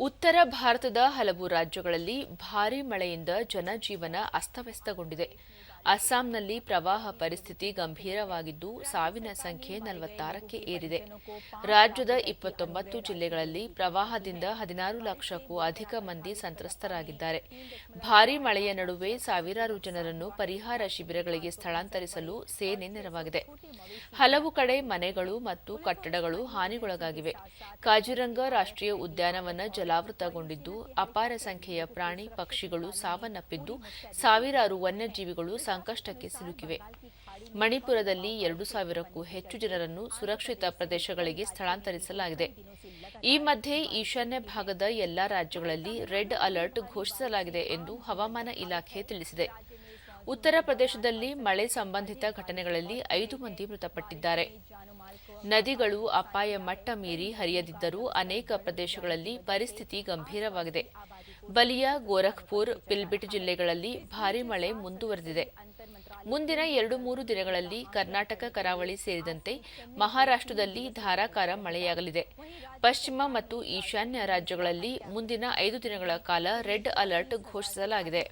ಉತ್ತರ ಭಾರತದ ಹಲವು ರಾಜ್ಯಗಳಲ್ಲಿ ಭಾರೀ ಮಳೆಯಿಂದ ಜನಜೀವನ ಅಸ್ತವ್ಯಸ್ತಗೊಂಡಿದೆ. ಅಸ್ಸಾಂನಲ್ಲಿ ಪ್ರವಾಹ ಪರಿಸ್ಥಿತಿ ಗಂಭೀರವಾಗಿದ್ದು ಸಾವಿನ ಸಂಖ್ಯೆ ನಲವತ್ತಾರಕ್ಕೆ ಏರಿದೆ. ರಾಜ್ಯದ ಇಪ್ಪತ್ತೊಂಬತ್ತು ಜಿಲ್ಲೆಗಳಲ್ಲಿ ಪ್ರವಾಹದಿಂದ ಹದಿನಾರು ಲಕ್ಷಕ್ಕೂ ಅಧಿಕ ಮಂದಿ ಸಂತ್ರಸ್ತರಾಗಿದ್ದಾರೆ. ಭಾರೀ ಮಳೆಯ ನಡುವೆ ಸಾವಿರಾರು ಜನರನ್ನು ಪರಿಹಾರ ಶಿಬಿರಗಳಿಗೆ ಸ್ಥಳಾಂತರಿಸಲು ಸೇನೆ ನೆರವಾಗಿದೆ. ಹಲವು ಕಡೆ ಮನೆಗಳು ಮತ್ತು ಕಟ್ಟಡಗಳು ಹಾನಿಗೊಳಗಾಗಿವೆ. ಕಾಜಿರಂಗ ರಾಷ್ಟ್ರೀಯ ಉದ್ಯಾನವನ ಜಲಾವೃತಗೊಂಡಿದ್ದು, ಅಪಾರ ಸಂಖ್ಯೆಯ ಪ್ರಾಣಿ ಪಕ್ಷಿಗಳು ಸಾವನ್ನಪ್ಪಿದ್ದು, ಸಾವಿರಾರು ವನ್ಯಜೀವಿಗಳು ಸಂಕಷ್ಟಕ್ಕೆ ಸಿಲುಕಿವೆ. ಮಣಿಪುರದಲ್ಲಿ ಎರಡು ಸಾವಿರಕ್ಕೂ ಹೆಚ್ಚು ಜನರನ್ನು ಸುರಕ್ಷಿತ ಪ್ರದೇಶಗಳಿಗೆ ಸ್ಥಳಾಂತರಿಸಲಾಗಿದೆ. ಈ ಮಧ್ಯೆ ಈಶಾನ್ಯ ಭಾಗದ ಎಲ್ಲಾ ರಾಜ್ಯಗಳಲ್ಲಿ ರೆಡ್ ಅಲರ್ಟ್ ಘೋಷಿಸಲಾಗಿದೆ ಎಂದು ಹವಾಮಾನ ಇಲಾಖೆ ತಿಳಿಸಿದೆ. ಉತ್ತರ ಪ್ರದೇಶದಲ್ಲಿ ಮಳೆ ಸಂಬಂಧಿತ ಘಟನೆಗಳಲ್ಲಿ ಐದು ಮಂದಿ ಮೃತಪಟ್ಟಿದ್ದಾರೆ. ನದಿಗಳು ಅಪಾಯ ಮಟ್ಟ ಮೀರಿ ಹರಿಯದಿದ್ದರೂ ಅನೇಕ ಪ್ರದೇಶಗಳಲ್ಲಿ ಪರಿಸ್ಥಿತಿ ಗಂಭೀರವಾಗಿದೆ. ಬಲಿಯಾ ಗೋರಖ್ಪುರ್, ಪಿಲ್ಬಿಟ್ ಜಿಲ್ಲೆಗಳಲ್ಲಿ ಭಾರೀ ಮಳೆ ಮುಂದುವರೆದಿದೆ. ಮುಂದಿನ ಎರಡು ಮೂರು ದಿನಗಳಲ್ಲಿ ಕರ್ನಾಟಕ ಕರಾವಳಿ ಸೇರಿದಂತೆ ಮಹಾರಾಷ್ಟ್ರದಲ್ಲಿ ಧಾರಾಕಾರ ಮಳೆಯಾಗಲಿದೆ. ಪಶ್ಚಿಮ ಮತ್ತು ಈಶಾನ್ಯ ರಾಜ್ಯಗಳಲ್ಲಿ ಮುಂದಿನ ಐದು ದಿನಗಳ ಕಾಲ ರೆಡ್ ಅಲರ್ಟ್ ಘೋಷಿಸಲಾಗಿದೆ.